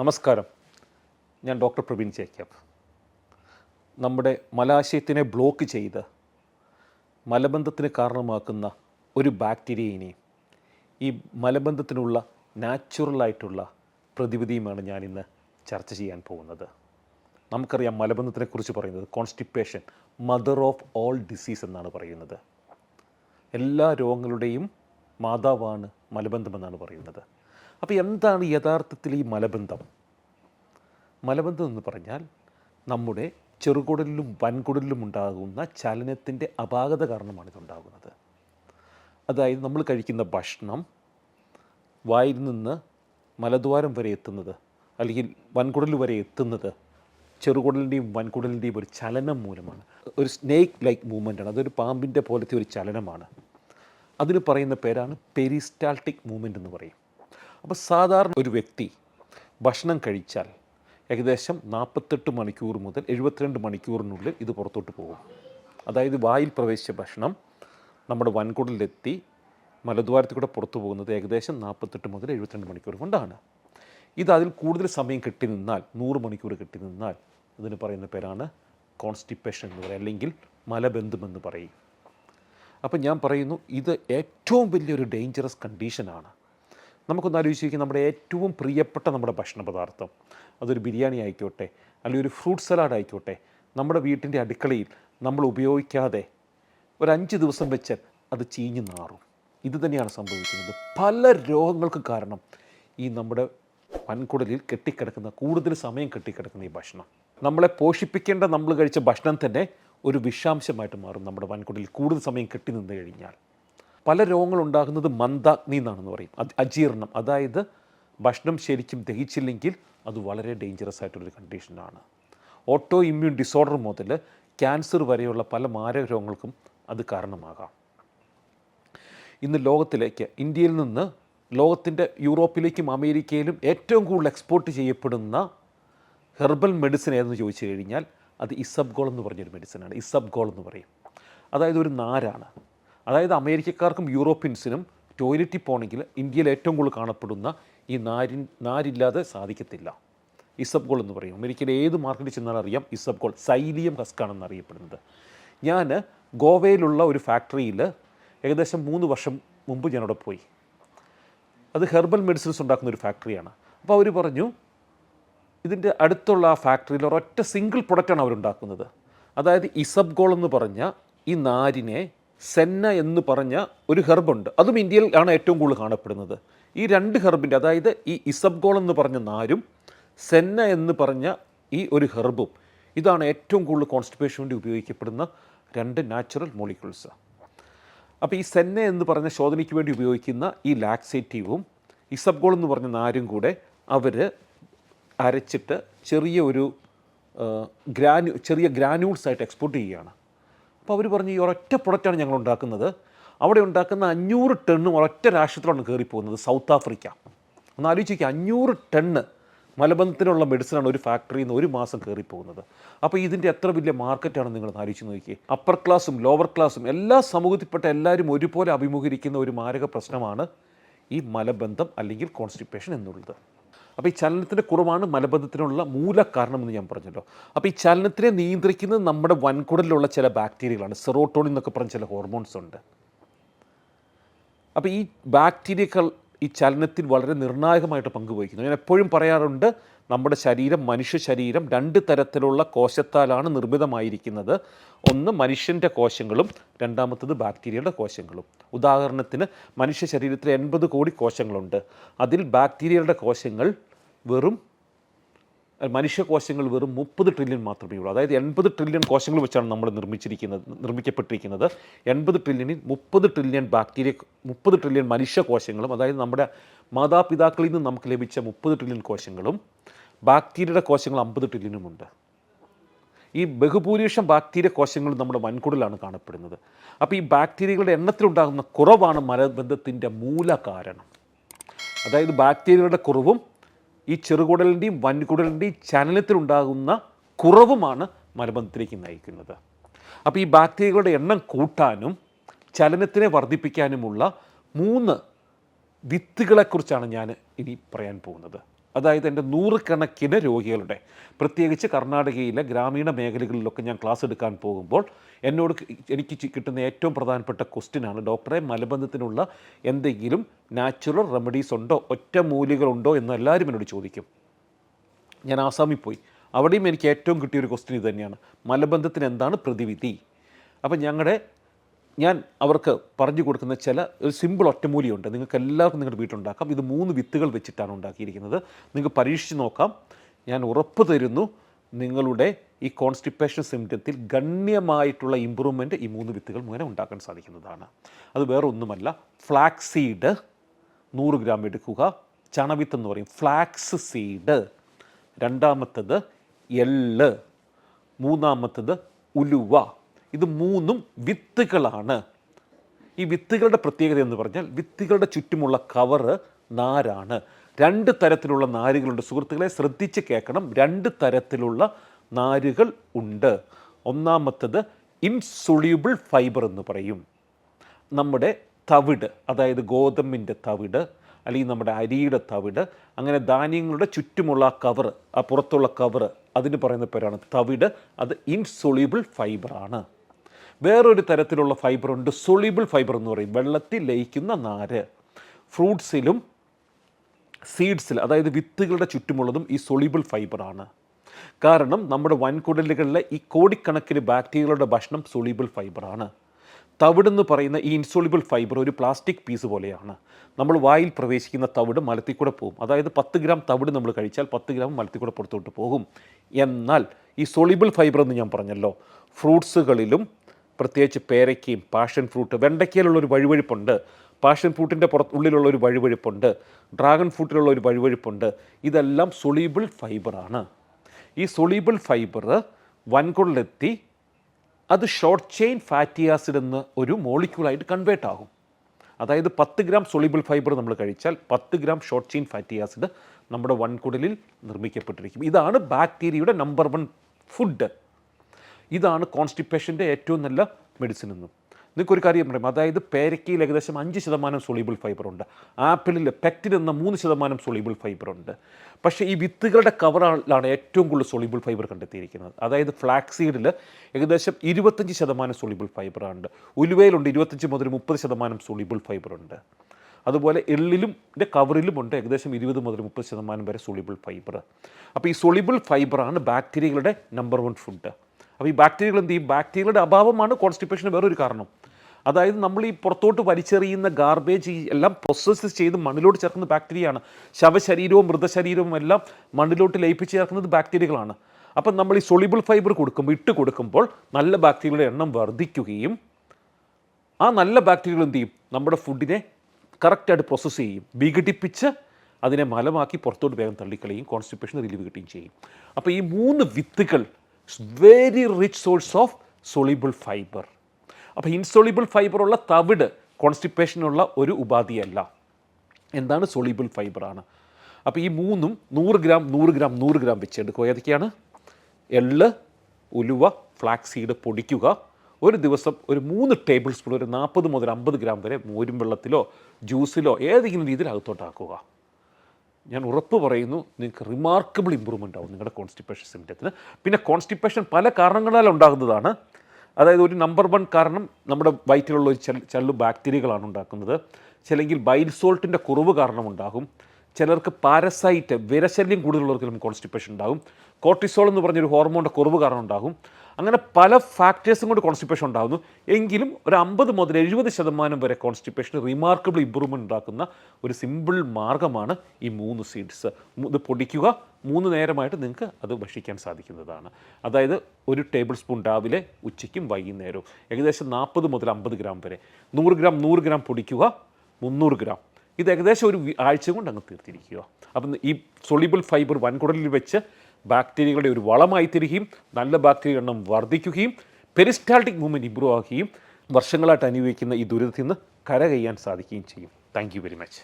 നമസ്കാരം. ഞാൻ doctor Praveen Jacob നമ്മുടെ മലാശയത്തിനെ ബ്ലോക്ക് ചെയ്ത് മലബന്ധത്തിന് കാരണമാക്കുന്ന ഒരു ബാക്ടീരിയയിനെയും ഈ മലബന്ധത്തിനുള്ള നാച്ചുറലായിട്ടുള്ള പ്രതിവിധിയുമാണ് ഞാനിന്ന് ചർച്ച ചെയ്യാൻ പോകുന്നത്. നമുക്കറിയാം മലബന്ധത്തിനെക്കുറിച്ച് പറയുന്നത് constipation mother of all disease എന്നാണ് പറയുന്നത്. എല്ലാ രോഗങ്ങളുടെയും മാതാവാണ് മലബന്ധമെന്നാണ് പറയുന്നത്. അപ്പോൾ എന്താണ് യഥാർത്ഥത്തിൽ ഈ മലബന്ധം? മലബന്ധം എന്ന് പറഞ്ഞാൽ നമ്മുടെ ചെറുകുടലിലും വൻകുടലിലും ഉണ്ടാകുന്ന ചലനത്തിന്റെ അപാകത കാരണമാണ് ഇതുണ്ടാകുന്നത്. അതായത് നമ്മൾ കഴിക്കുന്ന ഭക്ഷണം വായിൽ നിന്ന് മലദ്വാരം വരെ എത്തുന്നത് അല്ലെങ്കിൽ വൻകുടൽ വരെ എത്തുന്നത് ചെറുകുടലിന്റെയും വൻകുടലിന്റെയും ഒരു ചലനം മൂലമാണ്. ഒരു സ്നേക്ക് ലൈക്ക് മൂവ്മെന്റാണ് അതൊരു പാമ്പിന്റെ പോലത്തെ ഒരു ചലനമാണ്. അതിന് പറയുന്ന പേരാണ് പെരിസ്റ്റാൾട്ടിക് മൂവ്മെന്റ് എന്ന് പറയും. അപ്പോൾ സാധാരണ ഒരു വ്യക്തി ഭക്ഷണം കഴിച്ചാൽ ഏകദേശം നാൽപ്പത്തെട്ട് മണിക്കൂർ മുതൽ എഴുപത്തിരണ്ട് മണിക്കൂറിനുള്ളിൽ ഇത് പുറത്തോട്ട് പോകും. അതായത് വായിൽ പ്രവേശിച്ച ഭക്ഷണം നമ്മുടെ വൻകുടലിലെത്തി മലദ്വാരത്തിൽ കൂടെ പുറത്തു പോകുന്നത് ഏകദേശം നാൽപ്പത്തെട്ട് മുതൽ എഴുപത്തിരണ്ട് മണിക്കൂർ കൊണ്ടാണ്. ഇത് അതിൽ കൂടുതൽ സമയം കെട്ടി നിന്നാൽ നൂറ് മണിക്കൂർ കെട്ടി നിന്നാൽ ഇതിന് പറയുന്ന പേരാണ് കോൺസ്റ്റിപ്പേഷൻ എന്ന് പറയും അല്ലെങ്കിൽ മലബന്ധമെന്ന് പറയും. അപ്പം ഞാൻ പറയുന്നു ഇത് ഏറ്റവും വലിയൊരു ഡേഞ്ചറസ് കണ്ടീഷനാണ് നമുക്കൊന്ന് ആലോചിച്ച് നമ്മുടെ ഏറ്റവും പ്രിയപ്പെട്ട നമ്മുടെ ഭക്ഷണ പദാർത്ഥം അതൊരു ബിരിയാണി ആയിക്കോട്ടെ അല്ലെങ്കിൽ ഒരു ഫ്രൂട്ട് സലാഡ് ആയിക്കോട്ടെ നമ്മുടെ വീട്ടിന്റെ അടുക്കളയിൽ നമ്മൾ ഉപയോഗിക്കാതെ ഒരു അഞ്ച് ദിവസം വെച്ചാൽ അത് ചീഞ്ഞു നാറും. ഇത് തന്നെയാണ് സംഭവിക്കുന്നത്. പല രോഗങ്ങൾക്ക് കാരണം ഈ നമ്മുടെ വൻകുടലിൽ കെട്ടിക്കിടക്കുന്ന കൂടുതൽ സമയം കെട്ടിക്കിടക്കുന്ന ഈ ഭക്ഷണം. നമ്മളെ പോഷിപ്പിക്കേണ്ട നമ്മൾ കഴിച്ച ഭക്ഷണം തന്നെ ഒരു വിഷാംശമായിട്ട് മാറും നമ്മുടെ വൻകുടലിൽ. കൂടുതൽ സമയം കെട്ടി നിന്ന് കഴിഞ്ഞാൽ. പല രോഗങ്ങളുണ്ടാകുന്നത് മന്ദാഗ്നി എന്നാണെന്ന് പറയും. അജീർണം. അതായത് ഭക്ഷണം ശരിക്കും ദഹിച്ചില്ലെങ്കിൽ അത് വളരെ ഡേഞ്ചറസ് ആയിട്ടുള്ളൊരു കണ്ടീഷനാണ് ഓട്ടോ ഇമ്മ്യൂൺ ഡിസോർഡർ മുതൽ ക്യാൻസർ വരെയുള്ള പല മാരക രോഗങ്ങൾക്കും അത് കാരണമാകാം. ഇന്ന് ലോകത്തിലേക്ക് ഇന്ത്യയിൽ നിന്ന് ലോകത്തിന്റെ യൂറോപ്പിലേക്കും അമേരിക്കയിലും ഏറ്റവും കൂടുതൽ എക്സ്പോർട്ട് ചെയ്യപ്പെടുന്ന ഹെർബൽ മെഡിസിൻ ഏതെന്ന് ചോദിച്ചു കഴിഞ്ഞാൽ അത് ഇസബ്ഗോൾ എന്ന് പറഞ്ഞൊരു മെഡിസിനാണ് ഇസബ്ഗോൾ എന്ന് പറയും. അതായത് ഒരു നാരാണ്. അതായത് അമേരിക്കക്കാർക്കും യൂറോപ്യൻസിനും ടോയ്ലറ്റിൽ പോകണമെങ്കിൽ ഇന്ത്യയിൽ ഏറ്റവും കൂടുതൽ കാണപ്പെടുന്ന ഈ നാരി നാരില്ലാതെ സാധിക്കത്തില്ല. ഇസബ്ഗോൾ എന്ന് പറയും. അമേരിക്കയിലെ ഏത് മാർക്കറ്റിൽ ചെന്നാൽ അറിയാം ഇസബ്ഗോൾ സൈലിയം ഹസ്കാണെന്ന് അറിയപ്പെടുന്നത്. ഞാൻ ഗോവയിലുള്ള ഒരു ഫാക്ടറിയിൽ ഏകദേശം മൂന്ന് വർഷം മുമ്പ് ഞാനവിടെ പോയി. അത് ഹെർബൽ മെഡിസിൻസ് ഉണ്ടാക്കുന്ന ഒരു ഫാക്ടറിയാണ് അപ്പോൾ അവർ പറഞ്ഞു ഇതിന്റെ അടുത്തുള്ള ആ ഫാക്ടറിയിൽ ഒരൊറ്റ സിംഗിൾ പ്രൊഡക്റ്റാണ് അവരുണ്ടാക്കുന്നത് അതായത് ഇസബ്ഗോൾ എന്ന് പറഞ്ഞ ഈ നാരിനെ സെന്ന എന്ന് പറഞ്ഞ ഒരു ഹെർബുണ്ട്. അതും ഇന്ത്യയിൽ ആണ് ഏറ്റവും കൂടുതൽ കാണപ്പെടുന്നത്. ഈ രണ്ട് ഹെർബിന്റെ അതായത് ഈ ഇസബ്ഗോൾ എന്ന് പറഞ്ഞ നാരും സെന്ന എന്ന് പറഞ്ഞ ഈ ഒരു ഹെർബും ഇതാണ് ഏറ്റവും കൂടുതൽ കോൺസ്റ്റിപ്പേഷൻ വേണ്ടി ഉപയോഗിക്കപ്പെടുന്ന രണ്ട് നാച്ചുറൽ മോളിക്യൂൾസ് അപ്പോൾ ഈ സെന്ന എന്ന് പറഞ്ഞ ശോധനയ്ക്ക് വേണ്ടി ഉപയോഗിക്കുന്ന ഈ ലാക്സേറ്റീവും ഇസബ്ഗോൾ എന്ന് പറഞ്ഞ നാരും കൂടെ അവർ അരച്ചിട്ട് ചെറിയ ഒരു ഗ്രാനു ചെറിയ ഗ്രാനൂൾസ് ആയിട്ട് എക്സ്പോർട്ട് ചെയ്യുകയാണ്. അപ്പോൾ അവർ പറഞ്ഞു ഈ ഒരൊറ്റ പ്രൊഡക്റ്റാണ് ഞങ്ങൾ ഉണ്ടാക്കുന്നത്. അവിടെ ഉണ്ടാക്കുന്ന അഞ്ഞൂറ് ടണ്ണും ഒരൊറ്റ രാഷ്ട്രത്തിലാണ് കയറിപ്പോകുന്നത് സൗത്ത് ആഫ്രിക്ക. ഒന്ന് ആലോചിക്കുക അഞ്ഞൂറ് ടണ്ണ് മലബന്ധത്തിനുള്ള മെഡിസിനാണ് ഒരു ഫാക്ടറിയിൽ നിന്ന് ഒരു മാസം കയറിപ്പോകുന്നത്. അപ്പോൾ ഇതിന്റെ എത്ര വലിയ മാർക്കറ്റാണ് നിങ്ങൾ ആലോചിച്ച് നോക്കിയേ. അപ്പർ ക്ലാസ്സും ലോവർ ക്ലാസ്സും എല്ലാ സമൂഹത്തിൽപ്പെട്ട എല്ലാവരും ഒരുപോലെ അഭിമുഖീകരിക്കുന്ന ഒരു മാരക പ്രശ്നമാണ് ഈ മലബന്ധം അല്ലെങ്കിൽ കോൺസ്റ്റിപ്പേഷൻ എന്നുള്ളത്. അപ്പോൾ ഈ ചലനത്തിന്റെ കുറവാണ് മലബന്ധത്തിനുള്ള മൂല കാരണം എന്ന് ഞാൻ പറഞ്ഞല്ലോ. അപ്പോൾ ഈ ചലനത്തിനെ നിയന്ത്രിക്കുന്നത് നമ്മുടെ വൻകുടലിലുള്ള ചില ബാക്ടീരിയകളാണ്. സെറോട്ടോണിൻ എന്നൊക്കെ പറഞ്ഞ ചില ഹോർമോൺസ് ഉണ്ട്. അപ്പോൾ ഈ ബാക്ടീരിയകൾ ഈ ചലനത്തിൽ വളരെ നിർണായകമായിട്ട് പങ്കുവഹിക്കുന്നു. ഞാൻ എപ്പോഴും പറയാറുണ്ട് നമ്മുടെ ശരീരം മനുഷ്യ ശരീരം രണ്ട് തരത്തിലുള്ള കോശത്താലാണ് നിർമ്മിതമായിരിക്കുന്നത്. ഒന്ന് മനുഷ്യന്റെ കോശങ്ങളും രണ്ടാമത്തത് ബാക്ടീരിയയുടെ കോശങ്ങളും. ഉദാഹരണത്തിന് മനുഷ്യ ശരീരത്തിൽ എൺപത് കോടി കോശങ്ങളുണ്ട്. അതിൽ ബാക്ടീരിയയുടെ കോശങ്ങൾ വെറും മനുഷ്യകോശങ്ങൾ വെറും മുപ്പത് ട്രില്യൺ മാത്രമേ ഉള്ളൂ. അതായത് എൺപത് ട്രില്യൺ കോശങ്ങൾ വെച്ചാണ് നമ്മൾ നിർമ്മിച്ചിരിക്കുന്നത് നിർമ്മിക്കപ്പെട്ടിരിക്കുന്നത്. എൺപത് ട്രില്യണിൽ മുപ്പത് ട്രില്യൺ ബാക്ടീരിയ മുപ്പത് ട്രില്യൺ മനുഷ്യ കോശങ്ങളും അതായത് നമ്മുടെ മാതാപിതാക്കളിൽ നിന്ന് നമുക്ക് ലഭിച്ച മുപ്പത് ട്രില്യൺ കോശങ്ങളും ബാക്ടീരിയയുടെ കോശങ്ങൾ അമ്പത് ട്രില്യനുമുണ്ട് ഈ ബഹുഭൂരിപക്ഷം ബാക്ടീരിയ കോശങ്ങൾ നമ്മുടെ വൻകുടലാണ് കാണപ്പെടുന്നത്. അപ്പോൾ ഈ ബാക്ടീരിയകളുടെ എണ്ണത്തിലുണ്ടാകുന്ന കുറവാണ് മലബന്ധത്തിന്റെ മൂല കാരണം. അതായത് ബാക്ടീരിയകളുടെ കുറവും ഈ ചെറുകുടലിന്റെയും വൻകുടലിന്റെയും ചലനത്തിലുണ്ടാകുന്ന കുറവുമാണ് മലബന്ധത്തിലേക്ക് നയിക്കുന്നത്. അപ്പോൾ ഈ ബാക്ടീരിയകളുടെ എണ്ണം കൂട്ടാനും ചലനത്തിനെ വർദ്ധിപ്പിക്കാനുമുള്ള മൂന്ന് വിത്തുകളെക്കുറിച്ചാണ് ഞാൻ ഇനി പറയാൻ പോകുന്നത്. അതായത് എന്റെ നൂറുകണക്കിന് രോഗികളുടെ പ്രത്യേകിച്ച് കർണാടകയിലെ ഗ്രാമീണ മേഖലകളിലൊക്കെ ഞാൻ ക്ലാസ് എടുക്കാൻ പോകുമ്പോൾ എന്നോട് എനിക്ക് കിട്ടുന്ന ഏറ്റവും പ്രധാനപ്പെട്ട ക്വസ്റ്റ്യനാണ് ഡോക്ടറെ മലബന്ധത്തിനുള്ള എന്തെങ്കിലും നാച്ചുറൽ റെമഡീസ് ഉണ്ടോ? ഒറ്റമൂലികളുണ്ടോ എന്ന് എല്ലാവരും എന്നോട് ചോദിക്കും. ഞാൻ ആസാമിൽ പോയി. അവിടെയും എനിക്ക് ഏറ്റവും കിട്ടിയൊരു ക്വസ്റ്റ്യൻ ഇത് തന്നെയാണ് മലബന്ധത്തിന് എന്താണ് പ്രതിവിധി? അപ്പം ഞങ്ങളുടെ ഞാൻ അവർക്ക് പറഞ്ഞു കൊടുക്കുന്ന ചില ഒരു സിമ്പിൾ ഒറ്റമൂലിയുണ്ട്. നിങ്ങൾക്ക് എല്ലാവർക്കും നിങ്ങളുടെ വീട്ടിലുണ്ടാക്കാം. ഇത് മൂന്ന് വിത്തുകൾ വെച്ചിട്ടാണ് ഉണ്ടാക്കിയിരിക്കുന്നത്. നിങ്ങൾക്ക് പരീക്ഷിച്ച് നോക്കാം. ഞാൻ ഉറപ്പ് തരുന്നു നിങ്ങളുടെ ഈ കോൺസ്റ്റിപ്പേഷൻ സിംറ്റത്തിൽ ഗണ്യമായിട്ടുള്ള ഇമ്പ്രൂവ്മെന്റ് ഈ മൂന്ന് വിത്തുകൾ മുഖേന ഉണ്ടാക്കാൻ സാധിക്കുന്നതാണ്. അത് വേറെ ഒന്നുമല്ല ഫ്ലാക്സ് സീഡ് നൂറ് ഗ്രാം എടുക്കുക. ചണവിത്ത് എന്ന് പറയും ഫ്ലാക്സ് സീഡ് രണ്ടാമത്തത് എള്ള് മൂന്നാമത്തത് ഉലുവ. ഇത് മൂന്നും വിത്തുകളാണ്. ഈ വിത്തുകളുടെ പ്രത്യേകത എന്ന് പറഞ്ഞാൽ വിത്തുകളുടെ ചുറ്റുമുള്ള കവറ് നാരാണ്. രണ്ട് തരത്തിലുള്ള നാരുകളുണ്ട്. സുഹൃത്തുക്കളെ ശ്രദ്ധിച്ച് കേൾക്കണം. രണ്ട് തരത്തിലുള്ള നാരുകൾ ഉണ്ട്. ഒന്നാമത്തത് ഇൻസൊല്യൂബിൾ ഫൈബർ എന്ന് പറയും. നമ്മുടെ തവിട് അതായത് ഗോതമ്പിന്റെ തവിട് അല്ലെങ്കിൽ നമ്മുടെ അരിയുടെ തവിട് അങ്ങനെ ധാന്യങ്ങളുടെ ചുറ്റുമുള്ള ആ കവർ ആ പുറത്തുള്ള കവർ അതിന് പറയുന്ന പേരാണ് തവിട്. അത് ഇൻസൊളിയുബിൾ ഫൈബറാണ് വേറൊരു തരത്തിലുള്ള ഫൈബർ ഉണ്ട് സൊളിബിൾ ഫൈബർ എന്ന് പറയും. വെള്ളത്തിൽ ലയിക്കുന്ന നാര്. ഫ്രൂട്ട്സിലും സീഡ്സിൽ അതായത് വിത്തുകളുടെ ചുറ്റുമുള്ളതും ഈ സൊളിബിൾ ഫൈബറാണ്. കാരണം നമ്മുടെ വൻകുടലുകളിലെ ഈ കോടിക്കണക്കിന് ബാക്ടീരിയകളുടെ ഭക്ഷണം സൊളിബിൾ ഫൈബറാണ്. തവിടെന്ന് പറയുന്ന ഈ ഇൻസൊളിബിൾ ഫൈബർ ഒരു പ്ലാസ്റ്റിക് പീസ് പോലെയാണ്. നമ്മൾ വായിൽ പ്രവേശിക്കുന്ന തവിട് മലത്തിൽ കൂടെ പോകും. അതായത് പത്ത് ഗ്രാം തവിട് നമ്മൾ കഴിച്ചാൽ പത്ത് ഗ്രാം മലത്തിൽ കൂടെ പുറത്തോട്ട് പോകും. എന്നാൽ ഈ സൊളിബിൾ ഫൈബർ എന്ന് ഞാൻ പറഞ്ഞല്ലോ ഫ്രൂട്ട്സുകളിലും പ്രത്യേകിച്ച് പേരയ്ക്കയും പാഷൻ ഫ്രൂട്ട് വെണ്ടയ്ക്കയിലുള്ള ഒരു വഴുവഴുപ്പുണ്ട്. പാഷൻ ഫ്രൂട്ടിന്റെ പുറത്ത് ഉള്ളിലുള്ള ഒരു വഴുവഴുപ്പുണ്ട്. ഡ്രാഗൺ ഫ്രൂട്ടിലുള്ള ഒരു വഴുവഴുപ്പുണ്ട്. ഇതെല്ലാം സൊളീബിൾ ഫൈബറാണ് ഈ സൊളീബിൾ ഫൈബർ വൻകൊള്ളിലെത്തി അത് ഷോർട്ട് ചെയിൻ ഫാറ്റി ആസിഡ് എന്ന ഒരു മോളിക്യൂളായിട്ട് കൺവേർട്ട് ആകും. അതായത് പത്ത് ഗ്രാം സൊളിബിൾ ഫൈബർ നമ്മൾ കഴിച്ചാൽ പത്ത് gram short chain fatty acid നമ്മുടെ വൻകുടലിൽ നിർമ്മിക്കപ്പെട്ടിരിക്കും. ഇതാണ് ബാക്ടീരിയയുടെ നമ്പർ വൺ ഫുഡ് ഇതാണ് കോൺസ്റ്റിപ്പേഷന്റെ ഏറ്റവും നല്ല മെഡിസിൻ എന്നും. നിങ്ങൾക്കൊരു കാര്യം പറയും. അതായത് പേരക്കയിൽ ഏകദേശം അഞ്ച് ശതമാനം സൊളിബിൾ ഫൈബർ ഉണ്ട്. ആപ്പിളിൽ പെക്റ്റിൻ എന്ന മൂന്ന് ശതമാനം സൊളിബിൾ ഫൈബർ ഉണ്ട്. പക്ഷേ ഈ വിത്തുകളുടെ കവറിലാണ് ഏറ്റവും കൂടുതൽ സൊളിബിൾ ഫൈബർ കണ്ടെത്തിയിരിക്കുന്നത്. അതായത് ഫ്ലാക്സീഡിൽ ഏകദേശം ഇരുപത്തഞ്ച് ശതമാനം സൊളിബിൾ ഫൈബറുണ്ട് ഉലുവയിലുണ്ട് ഇരുപത്തഞ്ച് മുതൽ മുപ്പത് ശതമാനം സൊളിബിൾ ഫൈബർ ഉണ്ട്. അതുപോലെ എള്ളിലും കവറിലും ഉണ്ട് ഏകദേശം ഇരുപത് മുതൽ മുപ്പത് ശതമാനം വരെ സൊളിബിൾ ഫൈബർ അപ്പോൾ ഈ സൊളിബിൾ ഫൈബറാണ് ബാക്ടീരിയകളുടെ നമ്പർ വൺ ഫുഡ് അപ്പോൾ ഈ ബാക്ടീരിയകൾ എന്ത് ചെയ്യും? ബാക്ടീരിയയുടെ അഭാവമാണ് കോൺസ്റ്റിപ്പേഷന് വേറൊരു കാരണം. അതായത് നമ്മൾ ഈ പുറത്തോട്ട് വലിച്ചെറിയുന്ന ഗാർബേജ് എല്ലാം പ്രോസസ്സ് ചെയ്ത് മണ്ണിലോട്ട് ചേർക്കുന്ന ബാക്ടീരിയയാണ് ശവശരീരവും മൃതശരീരവും എല്ലാം മണ്ണിലോട്ട് ലയിപ്പിച്ച് ചേർക്കുന്നത് ബാക്ടീരിയകളാണ് അപ്പം നമ്മൾ ഈ സൊളിബിൾ ഫൈബർ കൊടുക്കുമ്പോൾ ഇട്ട് കൊടുക്കുമ്പോൾ നല്ല ബാക്ടീരിയകളുടെ എണ്ണം വർദ്ധിക്കുകയും ആ നല്ല ബാക്ടീരിയകൾ എന്ത് ചെയ്യും? നമ്മുടെ ഫുഡിനെ കറക്റ്റായിട്ട് പ്രോസസ്സ് ചെയ്യും. വിഘടിപ്പിച്ച് അതിനെ മലമാക്കി പുറത്തോട്ട് വേഗം തള്ളിക്കളയും കോൺസ്റ്റിപ്പേഷൻ റിലീവ് കിട്ടുകയും ചെയ്യും. അപ്പോൾ ഈ മൂന്ന് വിത്തുകൾ very rich source of soluble fibre അപ്പോൾ ഇൻസൊളിബിൾ ഫൈബറുള്ള തവിട് കോൺസ്റ്റിപ്പേഷനുള്ള ഒരു ഉപാധിയല്ല. എന്താണ് സൊളിബിൾ ഫൈബറാണ് അപ്പോൾ ഈ മൂന്നും നൂറ് ഗ്രാം നൂറ് ഗ്രാം നൂറ് ഗ്രാം വെച്ചെടുക്കുക. ഏതൊക്കെയാണ്? എള്ള് ഉലുവ ഫ്ലാക്സ് സീഡ് പൊടിക്കുക. ഒരു ദിവസം ഒരു മൂന്ന് ടേബിൾ സ്പൂൺ ഒരു നാൽപ്പത് മുതൽ അമ്പത് ഗ്രാം വരെ മോരും വെള്ളത്തിലോ ജ്യൂസിലോ ഏതെങ്കിലും രീതിയിൽ അകത്തോട്ടാക്കുക ഞാൻ ഉറപ്പ് പറയുന്നു നിങ്ങൾക്ക് റിമാർക്കബിൾ ഇമ്പ്രൂവ്മെന്റ് ആവും നിങ്ങളുടെ കോൺസ്റ്റിപ്പേഷൻ സിംറ്റത്തിന് പിന്നെ കോൺസ്റ്റിപ്പേഷൻ പല കാരണങ്ങളാൽ ഉണ്ടാകുന്നതാണ്. അതായത് ഒരു നമ്പർ വൺ കാരണം നമ്മുടെ വയറ്റിലുള്ള ഒരു ചള്ളു ബാക്ടീരിയകളാണ് ഉണ്ടാക്കുന്നത്. ചിലെങ്കിൽ ബൈൽ കുറവ് കാരണം ഉണ്ടാകും. ചിലർക്ക് പാരസൈറ്റ് വിരശല്യം കൂടുതലുള്ളവർക്കും കോൺസ്റ്റിപ്പേഷൻ ഉണ്ടാകും. കോർട്ടിസോൾ എന്ന് പറഞ്ഞൊരു ഹോർമോണിന്റെ കുറവ് കാരണം ഉണ്ടാകും. അങ്ങനെ പല ഫാക്ടേഴ്സും കൊണ്ട് കോൺസ്റ്റിപ്പേഷൻ ഉണ്ടാകുന്നു. എങ്കിലും ഒരു അമ്പത് മുതൽ എഴുപത് ശതമാനം വരെ കോൺസ്റ്റിപ്പേഷൻ റിമാർക്കബിൾ ഇമ്പ്രൂവ്മെന്റ് ഉണ്ടാക്കുന്ന ഒരു സിമ്പിൾ മാർഗമാണ് ഈ മൂന്ന് സീഡ്സ് ഇത് പൊടിക്കുക മൂന്ന് നേരമായിട്ട് നിങ്ങൾക്ക് അത് ഭക്ഷിക്കാൻ സാധിക്കുന്നതാണ്. അതായത് ഒരു ടേബിൾ സ്പൂൺ രാവിലെ ഉച്ചയ്ക്കും വൈകുന്നേരവും. ഏകദേശം നാൽപ്പത് മുതൽ അമ്പത് ഗ്രാം വരെ. നൂറ് ഗ്രാം നൂറ് ഗ്രാം പൊടിക്കുക മുന്നൂറ് ഗ്രാം. ഇത് ഏകദേശം ഒരു ആഴ്ച കൊണ്ട് അങ്ങ് തീർത്തിരിക്കുക. അപ്പം ഈ സൊളിബിൾ ഫൈബർ വൻകുടലിൽ വെച്ച് ബാക്ടീരിയകളുടെ ഒരു വളമായി തീരുകയും നല്ല ബാക്ടീരിയ എണ്ണം വർദ്ധിക്കുകയും പെരിസ്റ്റാൾട്ടിക് മൂവ്മെന്റ് ഇമ്പ്രൂവ് ആക്കുകയും വർഷങ്ങളായിട്ട് അനുഭവിക്കുന്ന ഈ ദുരിതത്തിൽ നിന്ന് കരകയ്യാൻ സാധിക്കുകയും ചെയ്യും. Thank very much